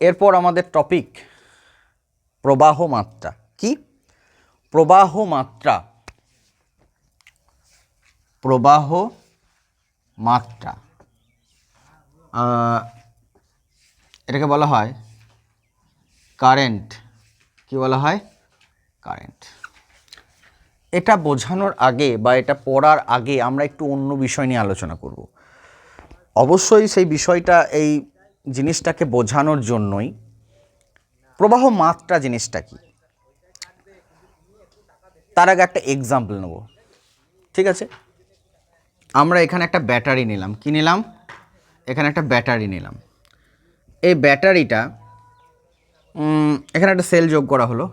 এরপর আমাদের টপিক প্রবাহ মাত্রা কি? প্রবাহ মাত্রা প্রবাহ মাত্রা এটাকে বলা হয় কারেন্ট কি বলা হয়? কারেন্ট এটা বোঝানোর আগে বা এটা পড়ার আগে আমরা একটু অন্য বিষয় নিয়ে আলোচনা করব। অবশ্যই সেই বিষয়টা এই জিনিসটাকে বোঝানোর জন্যই প্রবাহ মাত্রা জিনিসটা কি? তার আগে একটা এক্সাম্পল নেব। ঠিক আছে? আমরা এখানে একটা ব্যাটারি নিলাম। কি নিলাম? এখানে একটা ব্যাটারি নিলাম। এই ব্যাটারিটা এখানে একটা সেল যোগ করা হলো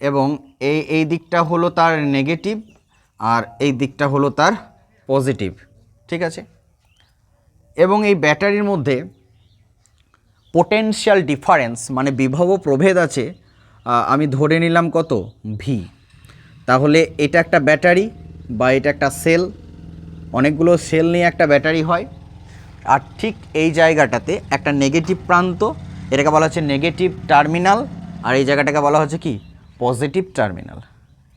এবং এই এই দিকটা হলো তার নেগেটিভ আর এই দিকটা হলো তার পজিটিভ ঠিক আছে? এবং এই ব্যাটারির মধ্যে পোটেনশিয়াল ডিফারেন্স মানে বিভব প্রভেদ আছে আমি ধরে নিলাম কত? ভি তাহলে এটা একটা ব্যাটারি বা এটা একটা সেল, অনেকগুলো সেল নিয়ে একটা ব্যাটারি হয়। আর ঠিক এই জায়গাটাতে একটা নেগেটিভ প্রান্ত, এটাকে বলা হচ্ছে নেগেটিভ টার্মিনাল আর এই জায়গাটাকে বলা হচ্ছে কি? পজিটিভ টার্মিনাল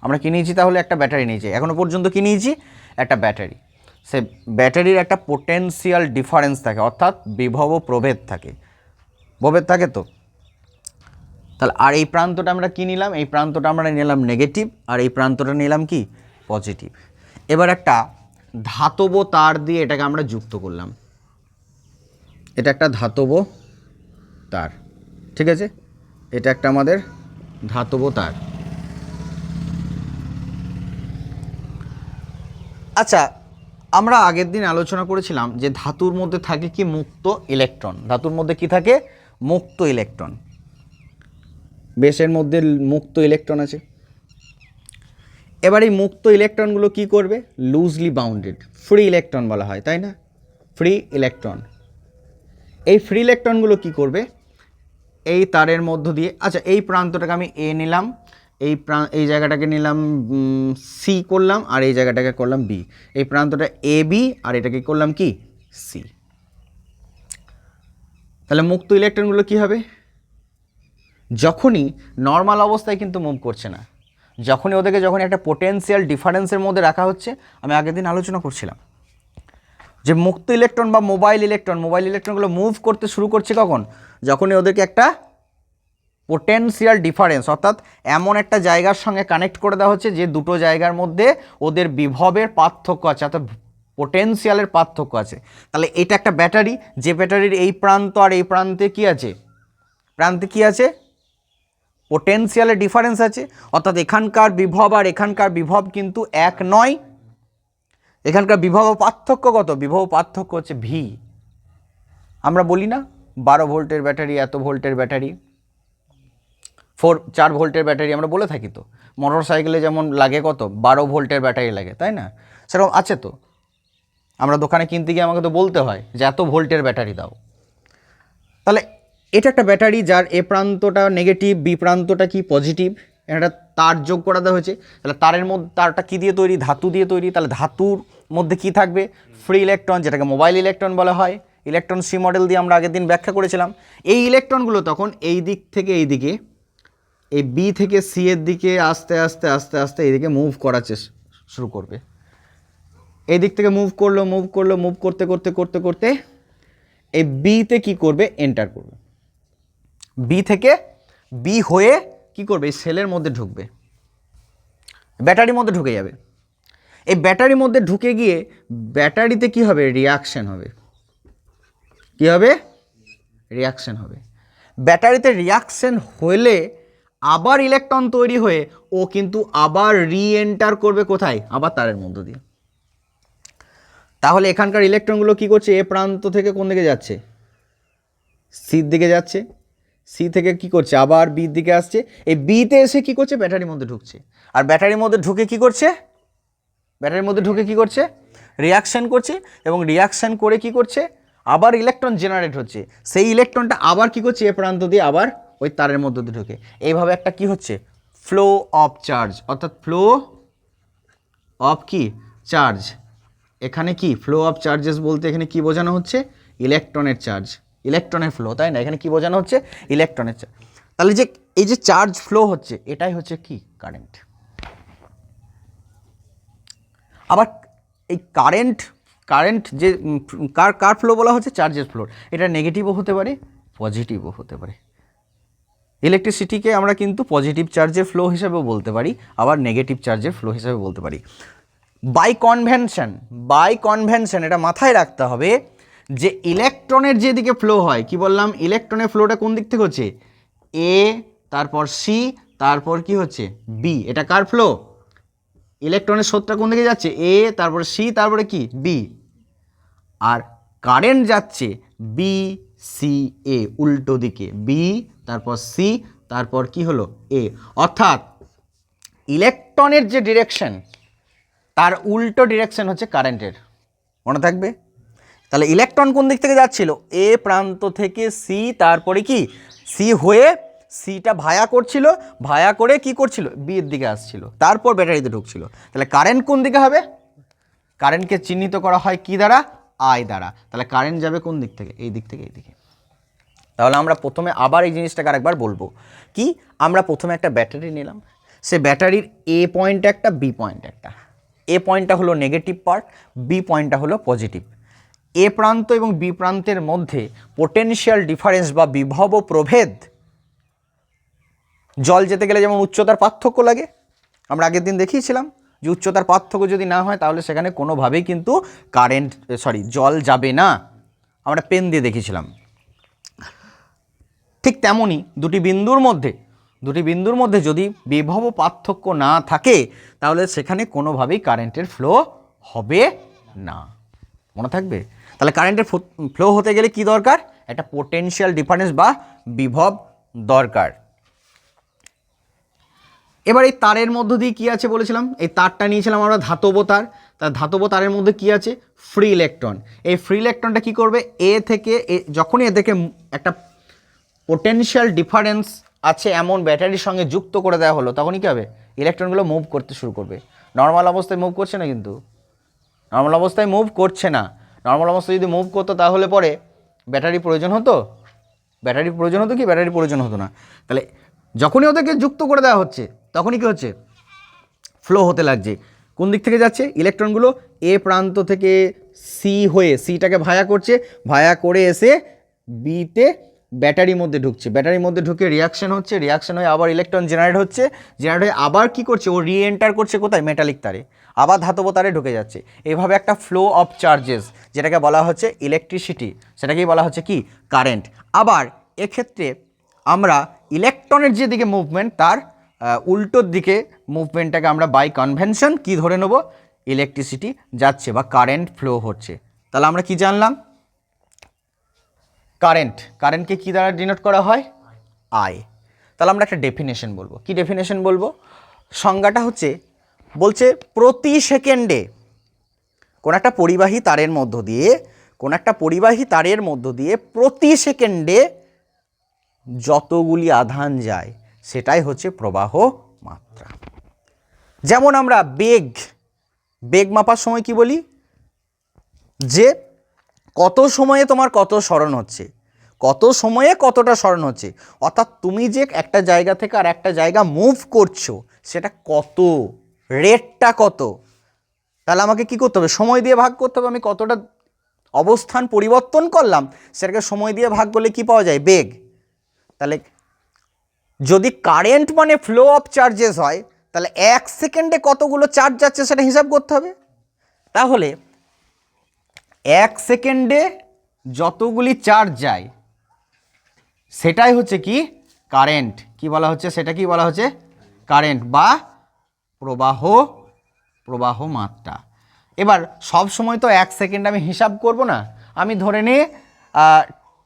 আমরা কি নিয়েছি তাহলে? একটা ব্যাটারি নিয়েছি। এখনও পর্যন্ত কি নিয়েছি? একটা ব্যাটারি। সে ব্যাটারির একটা পোটেনশিয়াল ডিফারেন্স থাকে, অর্থাৎ বিভব প্রভেদ থাকে। প্রভেদ থাকে তো। তাহলে আর এই প্রান্তটা আমরা কি নিলাম? এই প্রান্তটা আমরা নিলাম নেগেটিভ আর এই প্রান্তটা নিলাম কি? পজিটিভ এবার একটা ধাতব তার দিয়ে এটাকে আমরা যুক্ত করলাম। এটা একটা ধাতব তার, ঠিক আছে? এটা একটা আমাদের ধাতব তার। আচ্ছা আমরা আগের দিন আলোচনা করেছিলাম যে ধাতুর মধ্যে থাকে কি মুক্ত ইলেকট্রন ধাতুর মধ্যে কি থাকে? মুক্ত ইলেকট্রন। বেশের মধ্যে মুক্ত ইলেকট্রন আছে। এবার এই মুক্ত ইলেকট্রনগুলো কি করবে? লুজলি বাউন্ডেড ফ্রি ইলেকট্রন বলা হয়, তাই না? ফ্রি ইলেকট্রন এই ফ্রি ইলেকট্রনগুলো কি করবে? এই তারের মধ্য দিয়ে আচ্ছা এই প্রান্তটাকে আমি এ নিলাম, এই প্রাণ এই জায়গাটাকে নিলাম সি করলাম, আর এই জায়গাটাকে করলাম বি এই প্রান্তটা এ বি আর এটাকে করলাম কি? সি তাহলে মুক্ত ইলেকট্রনগুলো কি হবে? যখনই নর্মাল অবস্থায় কিন্তু মুভ করছে না। যখনই ওদেরকে যখন একটা পোটেনশিয়াল ডিফারেন্সের মধ্যে রাখা হচ্ছে, আমি আগের দিন আলোচনা করছিলাম। যে মুক্ত ইলেকট্রন বা মোবাইল ইলেকট্রন মোবাইল ইলেকট্রনগুলো মুভ করতে শুরু করছে কখন? যখনই ওদেরকে একটা পোটেনশিয়াল ডিফারেন্স অর্থাৎ এমন একটা জায়গার সঙ্গে কানেক্ট করে দেওয়া হচ্ছে যে দুটো জায়গার মধ্যে ওদের বিভবের পার্থক্য আছে, অর্থাৎ পোটেনশিয়ালের পার্থক্য আছে। তাহলে এটা একটা ব্যাটারি, যে ব্যাটারির এই প্রান্ত আর এই প্রান্তে কি আছে? প্রান্তে কি আছে? পোটেনশিয়ালের ডিফারেন্স আছে। অর্থাৎ এখানকার বিভব আর এখানকার বিভব কিন্তু এক নয়। এখানকার বিভব পার্থক্য কত? বিভব পার্থক্য হচ্ছে ভি আমরা বলি না, বারো ভোল্টের ব্যাটারি, এত ভোল্টের ব্যাটারি ফোর চার ভোল্টের ব্যাটারি, আমরা বলে থাকি তো। মোটর সাইকেলে যেমন লাগে কত? বারো ভোল্টের ব্যাটারি লাগে, তাই না? সেরকম আছে তো। আমরা দোকানে কিনতে গিয়ে আমাকে তো বলতে হয় যে এত ভোল্টের ব্যাটারি দাও। তাহলে এটা একটা ব্যাটারি যার এ প্রান্তটা নেগেটিভ বি প্রান্তটা কি পজিটিভ একটা তার যোগ করা দেওয়া হয়েছে। তাহলে তারের মধ্যে, তারটা কী দিয়ে তৈরি? ধাতু দিয়ে তৈরি। তাহলে ধাতুর মধ্যে কি থাকবে? ফ্রি ইলেকট্রন যেটাকে মোবাইল ইলেকট্রন বলা হয়। ইলেকট্রন সি মডেল দিয়ে আমরা আগের দিন ব্যাখ্যা করেছিলাম। এই ইলেকট্রনগুলো তখন এই দিক থেকে এই দিকে, এই বি থেকে সি এর দিকে আস্তে আস্তে আস্তে আস্তে এইদিকে মুভ করার শুরু করবে। এই দিক থেকে মুভ করল মুভ করল মুভ করতে করতে করতে করতে এই বিতে কি করবে? এন্টার করবে। বি থেকে বি হয়ে কি করবে? এই সেলের মধ্যে ঢুকবে। ব্যাটারির মধ্যে ঢুকে যাবে। এই ব্যাটারির মধ্যে ঢুকে গিয়ে ব্যাটারিতে কি হবে? রিয়াকশান হবে। কি হবে? রিয়াকশন হবে। ব্যাটারিতে রিয়াকশান হলে আবার ইলেকট্রন তৈরি হয়ে ও কিন্তু আবার রি এন্টার করবে কোথায়? আবার তারের মধ্য দিয়ে। তাহলে এখানকার ইলেকট্রনগুলো কি করছে? এ প্রান্ত থেকে কোন দিকে যাচ্ছে? সির দিকে যাচ্ছে। সি থেকে কি করছে? আবার বির দিকে আসছে। এই বিতে এসে কি করছে? ব্যাটারির মধ্যে ঢুকছে। আর ব্যাটারির মধ্যে ঢুকে কি করছে? ব্যাটারির মধ্যে ঢুকে কি করছে? রিয়াকশান করছে এবং রিয়াকশান করে কি করছে? আবার ইলেকট্রন জেনারেট হচ্ছে। সেই ইলেকট্রনটা আবার কি করছে? এ প্রান্ত দিয়ে আবার ওই তারের মধ্যে দিয়ে ঢুকে। এইভাবে একটা কি হচ্ছে? ফ্লো অফ চার্জ অর্থাৎ ফ্লো অফ কি? চার্জ এখানে কি ফ্লো অফ চার্জেস বলতে এখানে কি বোঝানো হচ্ছে? ইলেকট্রনের চার্জ ইলেকট্রনের ফ্লো তাই না? এখানে কি বোঝানো হচ্ছে? ইলেকট্রনের চার্জ তাহলে যে এই যে চার্জ ফ্লো হচ্ছে, এটাই হচ্ছে কি? কারেন্ট আবার এই কারেন্ট কারেন্ট যে কার কার ফ্লো বলা হচ্ছে? চার্জের ফ্লো এটা নেগেটিভও হতে পারে পজিটিভও হতে পারে। ইলেকট্রিসিটিকে আমরা কিন্তু পজিটিভ চার্জের ফ্লো হিসেবেও বলতে পারি, আবার নেগেটিভ চার্জের ফ্লো হিসেবে বলতে পারি। বাই কনভেনশন বাই কনভেনশন এটা মাথায় রাখতে হবে যে ইলেকট্রনের যেদিকে ফ্লো হয়, কি বললাম? ইলেকট্রনের ফ্লোটা কোন দিক থেকে হচ্ছে? এ তারপর সি তারপর কি হচ্ছে? বি এটা কার ফ্লো ইলেকট্রনের স্রোতটা কোন দিকে যাচ্ছে? এ তারপর সি তারপরে কি? বি আর কারেন্ট যাচ্ছে বি সি এ উল্টো দিকে। বি তারপর সি তারপর কি হলো? এ অর্থাৎ ইলেকট্রনের যে ডিরেকশন তার উল্টো ডিরেকশন হচ্ছে কারেন্টের মনে থাকবে? তাহলে ইলেকট্রন কোন দিক থেকে যাচ্ছিল? এ প্রান্ত থেকে সি তারপরে কি? সি হয়ে সিটা ভায়া করছিল, ভায়া করে কি করছিল? বি এর দিকে আসছিল। তারপর ব্যাটারিতে ঢুকছিল। তাহলে কারেন্ট কোন দিকে হবে? কারেন্টকে চিহ্নিত করা হয় কি দ্বারা? আই দ্বারা। তাহলে কারেন্ট যাবে কোন দিক থেকে? এই দিক থেকে, এই দিকে। তাহলে আমরা প্রথমে আবার এই জিনিসটাকে আরেকবার বলব। কি? আমরা প্রথমে একটা ব্যাটারি নিলাম। সে ব্যাটারির এ পয়েন্ট একটা বি পয়েন্ট একটা। এ পয়েন্টটা হলো নেগেটিভ পার্ট বি পয়েন্টটা হলো পজিটিভ এ প্রান্ত এবং বি প্রান্তের মধ্যে পোটেনশিয়াল ডিফারেন্স বা বিভব প্রভেদ, জল যেতে গেলে যেমন উচ্চতার পার্থক্য লাগে। আমরা আগের দিন দেখিয়েছিলাম যে উচ্চতার পার্থক্য যদি না হয়, তাহলে সেখানে কোনোভাবেই কিন্তু কারেন্ট সরি জল যাবে না। আমরা পেন দিয়ে দেখিয়েছিলাম। ঠিক তেমনই দুটি বিন্দুর মধ্যে দুটি বিন্দুর মধ্যে যদি বিভব পার্থক্য না থাকে, তাহলে সেখানে কোনোভাবেই কারেন্টের ফ্লো হবে না। মনে থাকবে? তাহলে কারেন্টের ফ্লো হতে গেলে কি দরকার? একটা পোটেনশিয়াল ডিফারেন্স বা বিভব দরকার। এবার এই তারের মধ্য দিয়ে কী আছে বলেছিলাম? এই তারটা নিয়েছিলাম আমরা ধাতব তার। তার ধাতব তারের মধ্যে কি আছে? ফ্রি ইলেকট্রন এই ফ্রি ইলেকট্রনটা কি করবে? এ থেকে এ যখনই এ থেকে একটা পোটেনশিয়াল ডিফারেন্স আছে এমন ব্যাটারির সঙ্গে যুক্ত করে দেওয়া হলো, তখনই কী হবে? ইলেকট্রনগুলো মুভ করতে শুরু করবে। নর্মাল অবস্থায় মুভ করছে না কিন্তু। নর্মাল অবস্থায় মুভ করছে না। নর্মাল অবস্থায় যদি মুভ করতো তাহলে পরে ব্যাটারি প্রয়োজন হতো? ব্যাটারি প্রয়োজন হতো কি? ব্যাটারি প্রয়োজন হতো না। তাহলে যখনই ওদেরকে যুক্ত করে দেওয়া হচ্ছে, তখনই কী হচ্ছে? ফ্লো হতে লাগছে। কোন দিক থেকে যাচ্ছে? ইলেকট্রনগুলো এ প্রান্ত থেকে সি হয়ে সিটাকে ভায়া করছে। ভায়া করে এসে বিতে ব্যাটারির মধ্যে ঢুকছে। ব্যাটারির মধ্যে ঢুকে রিয়াকশন হচ্ছে রিয়াকশন হয়ে আবার ইলেকট্রন জেনারেট হচ্ছে। জেনারেট হয়ে আবার কি করছে? ও রি এন্টার করছে কোথায়? মেটালিক তারে। আবার ধাতব তারে ঢুকে যাচ্ছে। এভাবে একটা ফ্লো অফ চার্জেস যেটাকে বলা হচ্ছে ইলেকট্রিসিটি সেটাকেই বলা হচ্ছে কি? কারেন্ট আবার এক্ষেত্রে আমরা ইলেকট্রনের যে দিকে মুভমেন্ট তার উল্টোর দিকে মুভমেন্টটাকে আমরা বাই কনভেনশন কি ধরে নেব? ইলেকট্রিসিটি যাচ্ছে বা কারেন্ট ফ্লো হচ্ছে। তাহলে আমরা কি জানলাম? কারেন্ট। কারেন্টকে কী দ্বারা ডিনোট করা হয়? আয় তাহলে আমরা একটা ডেফিনেশন বলব। কি ডেফিনেশন বলব? সংজ্ঞাটা হচ্ছে, বলছে প্রতি সেকেন্ডে কোন একটা পরিবাহী তারের মধ্য দিয়ে, কোন একটা পরিবাহী তারের মধ্য দিয়ে প্রতি সেকেন্ডে যতগুলি আধান যায়, সেটাই হচ্ছে প্রবাহ মাত্রা। যেমন আমরা বেগ বেগ মাপার সময় কি বলি? যে কত সময়ে তোমার কত স্মরণ হচ্ছে? কত সময়ে কতটা স্মরণ হচ্ছে? অর্থাৎ তুমি যে একটা জায়গা থেকে আর একটা জায়গা মুভ করছ, সেটা কত? রেটটা কত? তাহলে আমাকে কি করতে হবে? সময় দিয়ে ভাগ করতে হবে? আমি কতটা অবস্থান পরিবর্তন করলাম, সেটাকে সময় দিয়ে ভাগ করলে কি পাওয়া যায়? বেগ। তাহলে যদি কারেন্ট মানে ফ্লো অফ চার্জেস হয়, তাহলে এক সেকেন্ডে কতগুলো চার্জ যাচ্ছে সেটা হিসাব করতে হবে। তাহলে এক সেকেন্ডে যতগুলি চার্জ যায়, সেটাই হচ্ছে কি? কারেন্ট। কি বলা হচ্ছে? সেটা কি বলা হচ্ছে? কারেন্ট বা প্রবাহ প্রবাহ মাত্রা। এবার সব সময় তো এক সেকেন্ড আমি হিসাব করব না। আমি ধরে নিয়ে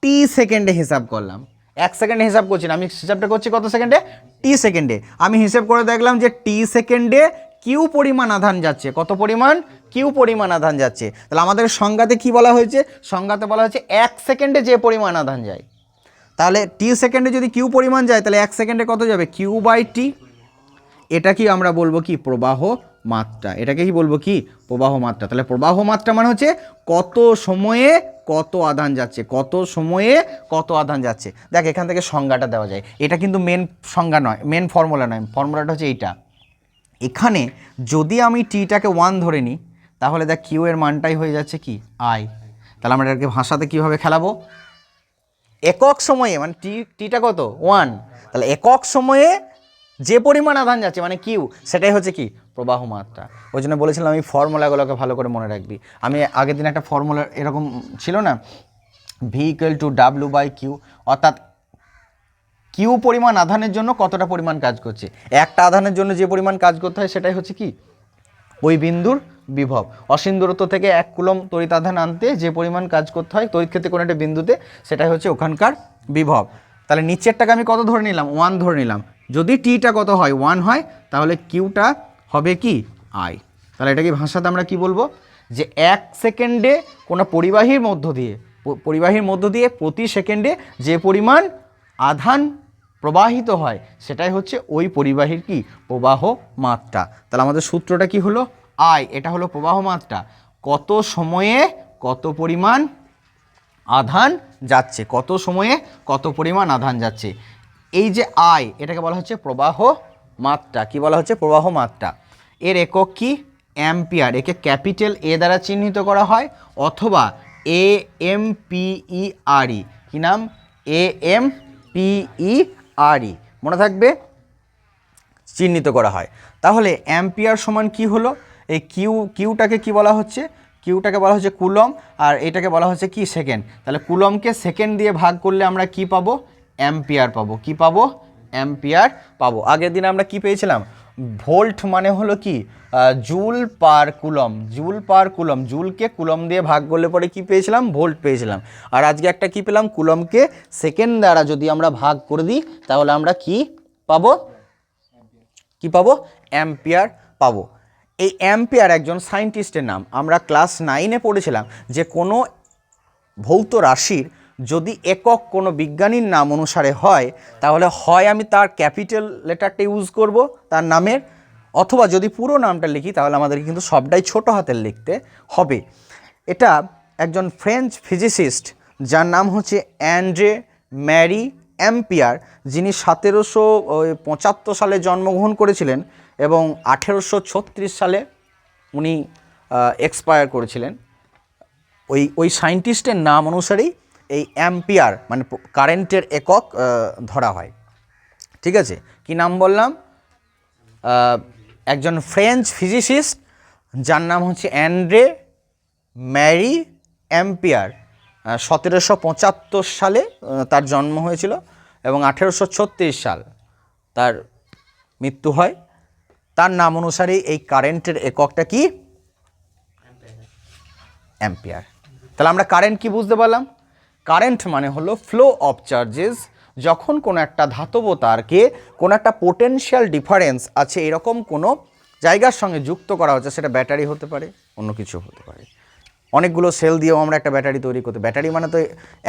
টি সেকেন্ডে হিসাব করলাম। এক সেকেন্ডে হিসাব করছি না। আমি হিসাবটা করছি কত সেকেন্ডে? টি সেকেন্ডে। আমি হিসাব করে দেখলাম যে টি সেকেন্ডে কিউ পরিমাণ আধান যাচ্ছে? কত পরিমাণ? কিউ পরিমাণ আধান যাচ্ছে। তাহলে আমাদের সংজ্ঞাতে কি বলা হয়েছে? সংজ্ঞাতে বলা হয়েছে এক সেকেন্ডে যে পরিমাণ আধান যায়। তাহলে টি সেকেন্ডে যদি কিউ পরিমাণ যায়, তাহলে এক সেকেন্ডে কত যাবে? Q by T. এটা কি আমরা বলব কি? প্রবাহ মাত্রা। এটাকে কি বলব কি? প্রবাহ মাত্রা। তাহলে প্রবাহ মাত্রা মানে হচ্ছে কত সময়ে কত আধান যাচ্ছে? কত সময়ে কত আধান যাচ্ছে? দেখ, এখান থেকে সংজ্ঞাটা দেওয়া যায়। এটা কিন্তু মেন সংজ্ঞা নয় মেন ফর্মুলা নয়। ফর্মুলাটা হচ্ছে এইটা। এখানে যদি আমি টিটাকে ওয়ান ধরে নিই, তাহলে দেখ কিউ এর মানটাই হয়ে যাচ্ছে কি? আই তাহলে আমরা এটাকে ভাষাতে কীভাবে খেলাবো? একক সময়ে মানে টি, টিটা কত? ওয়ান তাহলে একক সময়ে যে পরিমাণ আধান যাচ্ছে মানে কিউ সেটাই হচ্ছে কি? প্রবাহ মাত্রা। ওই জন্য বলেছিলাম আমি ফর্মুলাগুলোকে ভালো করে মনে রাখবি। আমি আগের দিন একটা ফর্মুলা এরকম ছিল না? V equal to W by Q অর্থাৎ কিউ পরিমাণ আধানের জন্য কতটা পরিমাণ কাজ করছে? একটা আধানের জন্য যে পরিমাণ কাজ করতে হয় সেটাই হচ্ছে কি? ওই বিন্দুর বিভব। অসীম দূরত্ব থেকে এক কুলম তড়িৎ আধান আনতে যে পরিমাণ কাজ করতে হয় তড়িৎ ক্ষেত্রে কোনো একটা বিন্দুতে, সেটাই হচ্ছে ওখানকার বিভব। তাহলে নিচেরটাকে আমি কত ধরে নিলাম? ওয়ান ধরে নিলাম। যদি টিটা কত হয়? ওয়ান হয়, তাহলে কিউটা হবে কি? আই। তাহলে এটা কি ভাষাতে আমরা কি বলব? যে এক সেকেন্ডে কোনো পরিবাহীর মধ্য দিয়ে পরিবাহীর মধ্য দিয়ে প্রতি সেকেন্ডে যে পরিমাণ আধান প্রবাহিত হয়, সেটাই হচ্ছে ওই পরিবাহীর কি? প্রবাহ মাত্রা। তাহলে আমাদের সূত্রটা কি হলো? আয় এটা হলো প্রবাহ মাত্রা। কত সময়ে কত পরিমাণ আধান যাচ্ছে? কত সময়ে কত পরিমাণ আধান যাচ্ছে? এই যে আয় এটাকে বলা হচ্ছে প্রবাহ মাত্রা। কি বলা হচ্ছে? প্রবাহ মাত্রা। এর একক কি? অ্যাম্পিয়ার। একে ক্যাপিটাল এ দ্বারা চিহ্নিত করা হয়, অথবা এ এম পিই আর ই কি নাম? এ এম পিই আর ই মনে থাকবে? চিহ্নিত করা হয়। তাহলে অ্যাম্পিয়ার সমান কি হলো? এই কিউ কিউটাকে কি বলা হচ্ছে? কিউটাকে বলা হচ্ছে কুলম আর এটাকে বলা হচ্ছে কি? সেকেন্ড। তাহলে কুলমকে সেকেন্ড দিয়ে ভাগ করলে আমরা কি পাবো? অ্যাম্পিয়ার পাবো। কি পাবো? অ্যাম্পিয়ার পাবো। আগের দিন আমরা কি পেয়েছিলাম? ভোল্ট মানে হলো কি? Joule per coulomb, joule per coulomb, জুলকে coulomb দিয়ে ভাগ করলে পরে কি পেয়েছিলাম? ভোল্ট পেয়েছিলাম। আর আজকে একটা কি পেলাম? কুলমকে সেকেন্ড দ্বারা যদি আমরা ভাগ করে দিই, তাহলে আমরা কি পাবো? কি পাবো? অ্যাম্পিয়ার পাবো। এই অ্যাম্পিয়ার একজন সায়েন্টিস্টের নাম। আমরা ক্লাস নাইনে পড়েছিলাম যে কোনো ভৌত রাশির যদি একক কোনো বিজ্ঞানীর নাম অনুসারে হয়, তাহলে হয় আমি তার ক্যাপিটাল লেটারটা ইউজ করব, তার নামের, অথবা যদি পুরো নামটা লিখি, তাহলে আমাদের কিন্তু সবটাই ছোট হাতের লিখতে হবে। এটা একজন ফ্রেঞ্চ ফিজিসিস্ট যার নাম হচ্ছে অ্যান্ড্রে ম্যারি অ্যাম্পিয়ার যিনি সতেরোশো পঁচাত্তর সালে জন্মগ্রহণ করেছিলেন এবং আঠেরোশো ছত্রিশ সালে উনি এক্সপায়ার করেছিলেন। ওই ওই সায়েন্টিস্টের নাম অনুসারেই এই অ্যাম্পিয়ার মানে কারেন্টের একক ধরা হয়। ঠিক আছে? কি নাম বললাম? একজন ফ্রেঞ্চ ফিজিসিস্ট, যার নাম হচ্ছে অ্যান্ড্রে ম্যারি অ্যাম্পিয়ার। সতেরোশো পঁচাত্তর সালে তার জন্ম হয়েছিল এবং আঠেরোশো ছত্রিশ সাল তার মৃত্যু হয়। তার নাম অনুসারেই এই কারেন্টের এককটা কি? অ্যাম্পিয়ার। তাহলে আমরা কারেন্ট কি বুঝতে পারলাম? কারেন্ট মানে হলো ফ্লো অফ চার্জেস যখন কোনো একটা ধাতব তারকে কোনো একটা পোটেনশিয়াল ডিফারেন্স আছে, এরকম কোনো জায়গার সঙ্গে যুক্ত করা হচ্ছে, সেটা ব্যাটারি হতে পারে, অন্য কিছু হতে পারে। অনেকগুলো সেল দিয়েও আমরা একটা ব্যাটারি তৈরি করতে, ব্যাটারি মানে তো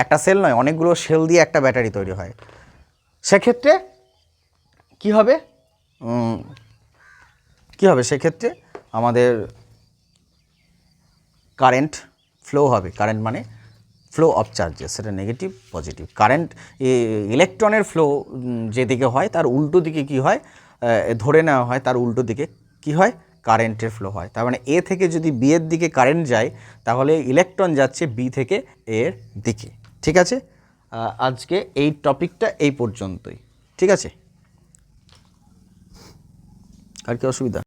একটা সেল নয়, অনেকগুলো সেল দিয়ে একটা ব্যাটারি তৈরি হয়। সেক্ষেত্রে কি হবে? কি হবে? সেক্ষেত্রে আমাদের কারেন্ট ফ্লো হবে। কারেন্ট মানে ফ্লো অফ চার্জেস সেটা নেগেটিভ পজিটিভ কারেন্ট ইলেকট্রনের ফ্লো যেদিকে হয়, তার উল্টো দিকে কি হয়? ধরে নেওয়া হয়, তার উল্টো দিকে কি হয়? কারেন্টের ফ্লো হয়। তার মানে এ থেকে যদি বি এর দিকে কারেন্ট যায়, তাহলে ইলেকট্রন যাচ্ছে বি থেকে এর দিকে। ঠিক আছে? আজকে এই টপিকটা এই পর্যন্তই। ঠিক আছে? আর কি অসুবিধা?